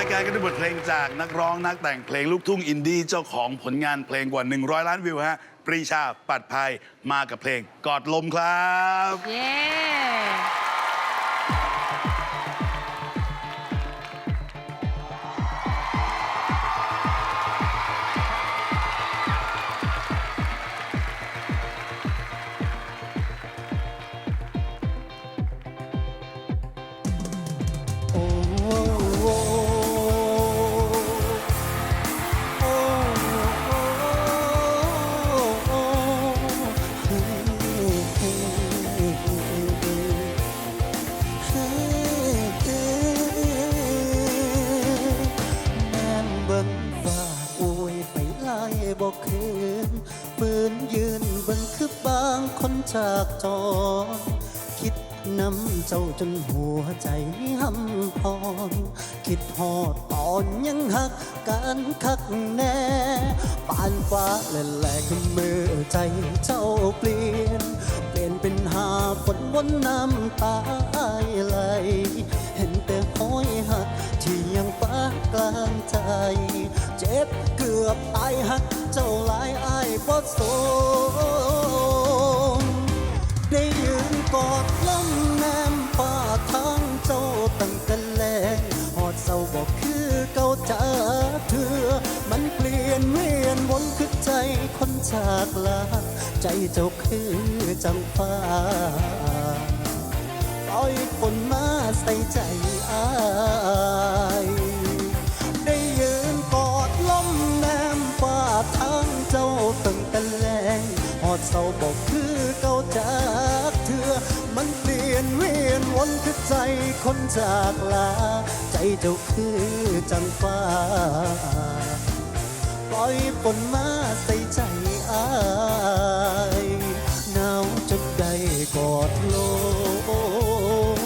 ายการกันด้วยบทเพลงจากนักร้องนักแต่งเพลงลูกทุ่งอินดี้เจ้าของผลงานเพลงกว่า 100 ล้านวิวฮะ ปรีชาปัดภัยมากับเพลงกอดลมครับ เย้ คนจากจอคิดนำเจ้าจนหัวใจหำพองคิดหอดตอนยังหักกันคักแน่ปานฟ้าแหล่ๆขึ้นมือใจเจ้าเปลี่ยน เปลี่ยนเป็นหาฝนวนน้ำตาไหลเห็นแต่ห้อยหักที่ยังปากกลางใจ เจ็บเกือบตายหักเจ้าหลายอายบ่สมาบอกคือเก่าจาเธอ มันเปลี่ยนเวียนวนคือใจคนจากลา ใจเจ้าคือจังฟ้าปล่อยฝนมาใส่ใจอายได้ยืนกอดลมแนมป่าทางเจ้าตั้งต่แลงหอดเศร้าบอกคือเก่าจากเธอ มันเปลี่ยนเวียนวนคือใจคนจากลา เจ้าคือจังฟ้า ปล่อยฝนมาใส่ใจอายหนาวจนได้กอดลม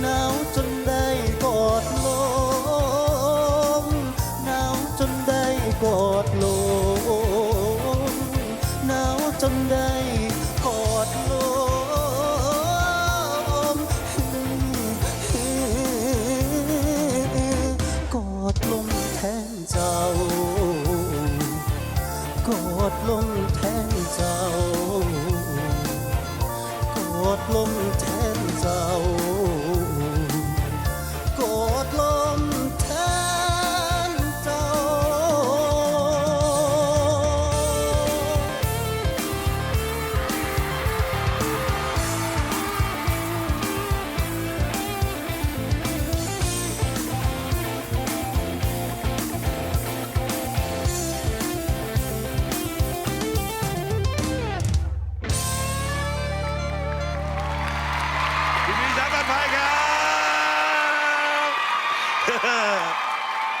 หนาวจนได้กอดลมหนาวจนได้กอดลมหนาวจนได้ กดลงแทนเจ้ากดลง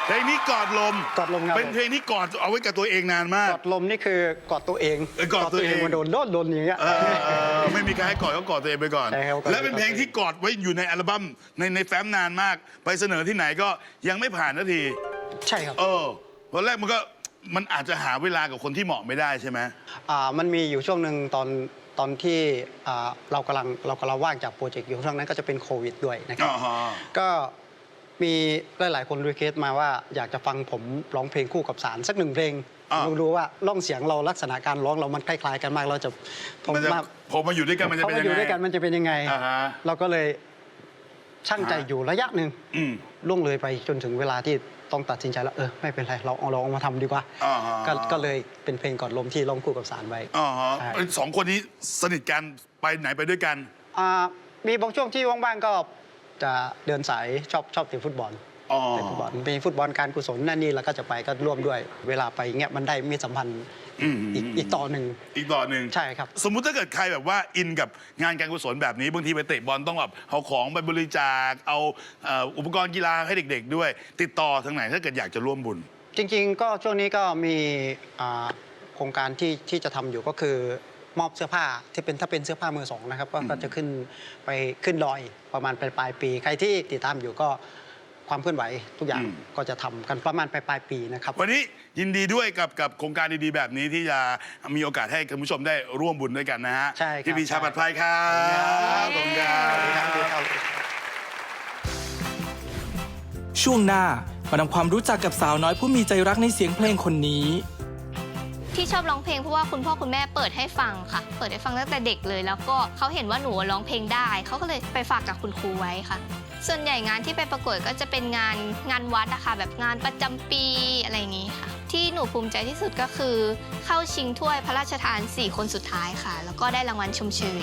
เพลงนี้กอดลมกอดลมครับ เป็นเพลงที่กอดเอาไว้กับตัวเองนานมาก กอดลมนี่คือกอดตัวเองเออกอดตัวเองมาโดนโดนโดนอย่างเงี้ย เออเออไม่มีใครให้กอดก็กอดตัวเองไปก่อน ใช่ครับและเป็นเพลงที่กอดไว้อยู่ในอัลบั้มในในแฟ้มนานมาก ไปเสนอที่ไหนก็ยังไม่ผ่านนาที ใช่ครับเออวันแรกมันก็มันอาจจะหาเวลากับคนที่เหมาะไม่ได้ใช่ไหมอ่ามันมีอยู่ช่วงหนึ่งตอนตอนที่อ่าเรากำลังเรากำลังว่างจากโปรเจกต์อยู่ช่วงนั้นก็จะเป็นโควิดด้วยนะครับอ๋อฮะ ก็ มีหลาย ๆ คนรีเควสต์มาว่าอยากจะฟังผมร้องเพลงคู่กับสารสักหนึ่งเพลงอ่าดูดูว่าร่องเสียงเราลักษณะการร้องเรามันคล้าย ๆ กันมากเราจะผมมันจะมาพอมาอยู่ด้วยกันมันจะเขาเป็นมายังอยู่ไงด้วยกันมันจะเป็นยังไง อ่าฮะ เราก็เลยช่างใจอ่าอยู่ระยะหนึ่งอืม ล่วงเลยไปจนถึงเวลาที่ต้องตัดสินใจแล้วเออไม่เป็นไรเราเอาลองมาทำดีกว่าอ่าฮะ ก็ก็เลยเป็นเพลงก่อนลมที่ร้องคู่กับสารไว้ อ๋อฮะใช่สองคนนี้สนิทกันไปไหนไปด้วยกัน อ่ามีบางช่วงที่ว่างๆก็ จะเดินสายชอบชอบเตะฟุตบอลอ๋อ เตะฟุตบอลมีฟุตบอลการกุศลนั่นนี่เราก็จะไปก็ร่วมด้วย เวลาไปเงี้ยมันได้มีสัมพันธ์อืม อีกอีกต่อหนึ่งอีกต่อหนึ่ง ใช่ครับ สมมุติถ้าเกิดใครแบบว่าอินกับงานการกุศลแบบนี้บางทีไปเตะบอลต้องแบบเอาของไปบริจาค เอาเอ่ออุปกรณ์กีฬาให้เด็ก ๆ ด้วย ติดต่อทางไหนถ้าเกิดอยากจะร่วมบุญ จริงๆ ก็ช่วงนี้ก็มีอ่าโครงการที่ที่จะทำอยู่ก็คือ มอบเสื้อผ้าที่เป็นถ้าเป็นเสื้อผ้ามือสองนะครับก็ก็จะขึ้นไปขึ้นดอยประมาณปลายปลายปี ใครที่ติดตามอยู่ก็ความเคลื่อนไหวทุกอย่างอืมก็จะทำกันประมาณปลายปลายปีนะครับ วันนี้ยินดีด้วยกับกับโครงการดีๆแบบนี้ที่จะมีโอกาสให้คุณผู้ชมได้ร่วมบุญด้วยกันนะฮะใช่ครับพี่ปีชาปัดภัยครับขอบคุณครับสวัสดีครับช่วงหน้ามาทำความรู้จักกับสาวน้อยผู้มีใจรักในเสียงเพลงคนนี้ ที่ชอบร้องเพลงเพราะว่าคุณพ่อคุณแม่เปิดให้ฟังค่ะ เปิดให้ฟังตั้งแต่เด็กเลย แล้วก็เขาเห็นว่าหนูร้องเพลงได้ เขาก็เลยไปฝากกับคุณครูไว้ค่ะ ส่วนใหญ่งานที่ไปประกวดก็จะเป็นงานงานวัดอะค่ะ แบบงานประจำปีอะไรอย่างนี้ค่ะ ที่หนูภูมิใจที่สุดก็คือ เข้าชิงถ้วยพระราชทาน 4 คนสุดท้ายค่ะ แล้วก็ได้รางวัลชมเชย